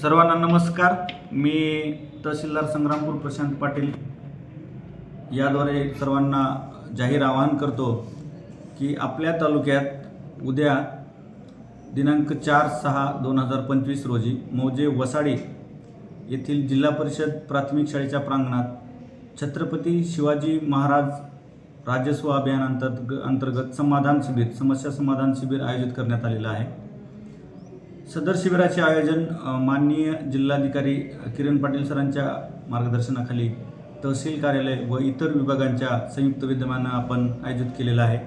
सर्वांना नमस्कार. मी तहसीलदार संग्रामपूर प्रशांत पाटील. याद्वारे सर्वांना जाहीर आवाहन करतो की आपल्या तालुक्यात उद्या दिनांक चार सहा दोन हजार पंचवीस रोजी मौजे वसाडी येथील जिल्हा परिषद प्राथमिक शाळेच्या प्रांगणात छत्रपती शिवाजी महाराज राजस्व अभियान अंतर्ग अंतर्गत समाधान शिबिर समस्या समाधान शिबिर आयोजित करण्यात आलेलं आहे. सदर शिबिराचे आयोजन माननीय जिल्हाधिकारी किरण पाटील सरांच्या मार्गदर्शनाखाली तहसील कार्यालय व इतर विभागांच्या संयुक्त विद्यमानं आपण आयोजित केलेलं आहे.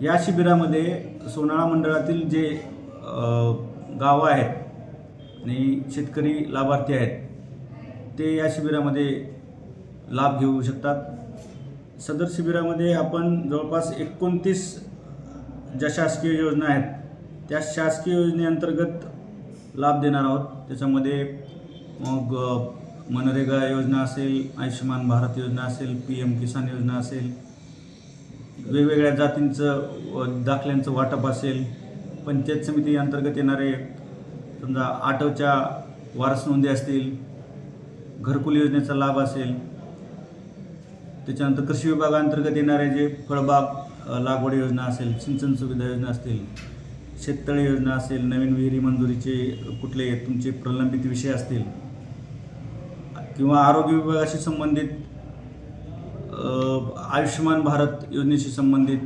या शिबिरामध्ये सोनाळा मंडळातील जे गावं आहेत आणि शेतकरी लाभार्थी आहेत ते या शिबिरामध्ये लाभ घेऊ शकतात. सदर शिबिरामध्ये आपण जवळपास एकोणतीस ज्या शासकीय योजना आहेत त्या शासकीय योजनेअंतर्गत लाभ देणार आहोत. त्याच्यामध्ये मग मनरेगा योजना असेल आयुष्यमान भारत योजना असेल पी एम किसान योजना असेल वेगवेगळ्या जातींचं व दाखल्यांचं वाटप असेल. पंचायत समिती अंतर्गत येणारे समजा आठवच्या वारस नोंदी असतील घरकुल योजनेचा लाभ असेल. त्याच्यानंतर कृषी विभागांतर्गत येणारे जे फळबाग लागवड योजना असेल सिंचन सुविधा योजना असतील शेततळे योजना असेल नवीन विहिरी मंजुरीचे कुठले तुमचे प्रलंबित विषय असतील किंवा आरोग्य विभागाशी संबंधित आयुष्यमान भारत योजनेशी संबंधित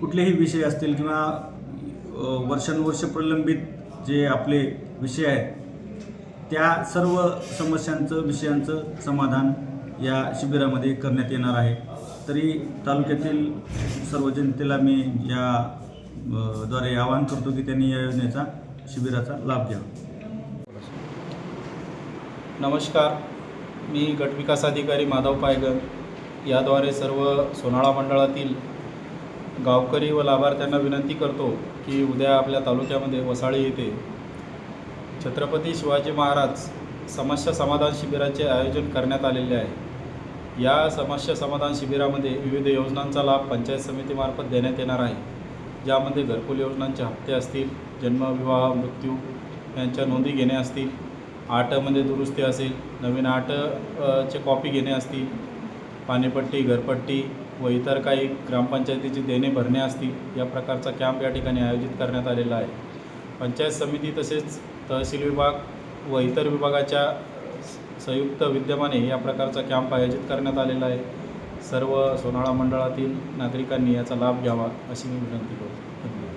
कुठलेही विषय असतील किंवा वर्षानुवर्ष प्रलंबित जे आपले विषय आहेत त्या सर्व समस्यांचं विषयांचं समाधान या शिबिरामध्ये करण्यात येणार आहे. तरी तालुक्यातील सर्व जनतेला मी या द्वारे आवाहन करतो की त्यांनी या योजनेचा शिबिराचा लाभ घ्यावा. नमस्कार. मी गटविकास अधिकारी माधव पायगर याद्वारे सर्व सोनाळा मंडळातील गावकरी व लाभार्थ्यांना विनंती करतो की उद्या आपल्या तालुक्यामध्ये वसाळी येथे छत्रपती शिवाजी महाराज समस्या समाधान शिबिराचे आयोजन करण्यात आलेले आहे. या समस्या समाधान शिबिरामध्ये विविध योजनांचा लाभ पंचायत समितीमार्फत देण्यात येणार आहे. ज्यामध्ये घरकुल योजनांचे हप्ते असतील जन्म विवाह मृत्यू यांच्या नोंदी घेणे असतील आटमध्ये दुरुस्ती असेल नवीन आटचे चे कॉपी घेणे असतील पाणीपट्टी घरपट्टी व इतर काही ग्रामपंचायतीचे देणे भरणे असतील या प्रकारचा कॅम्प या ठिकाणी आयोजित करण्यात आलेला आहे. पंचायत समिती तसेच तहसील विभाग व इतर विभागाच्या स- संयुक्त विद्यमाने या प्रकारचा कॅम्प आयोजित करण्यात आलेला आहे. सर्व सोनाळा मंडळातील नागरिकांनी याचा लाभ घ्यावा अशी मी विनंती करतो. धन्यवाद.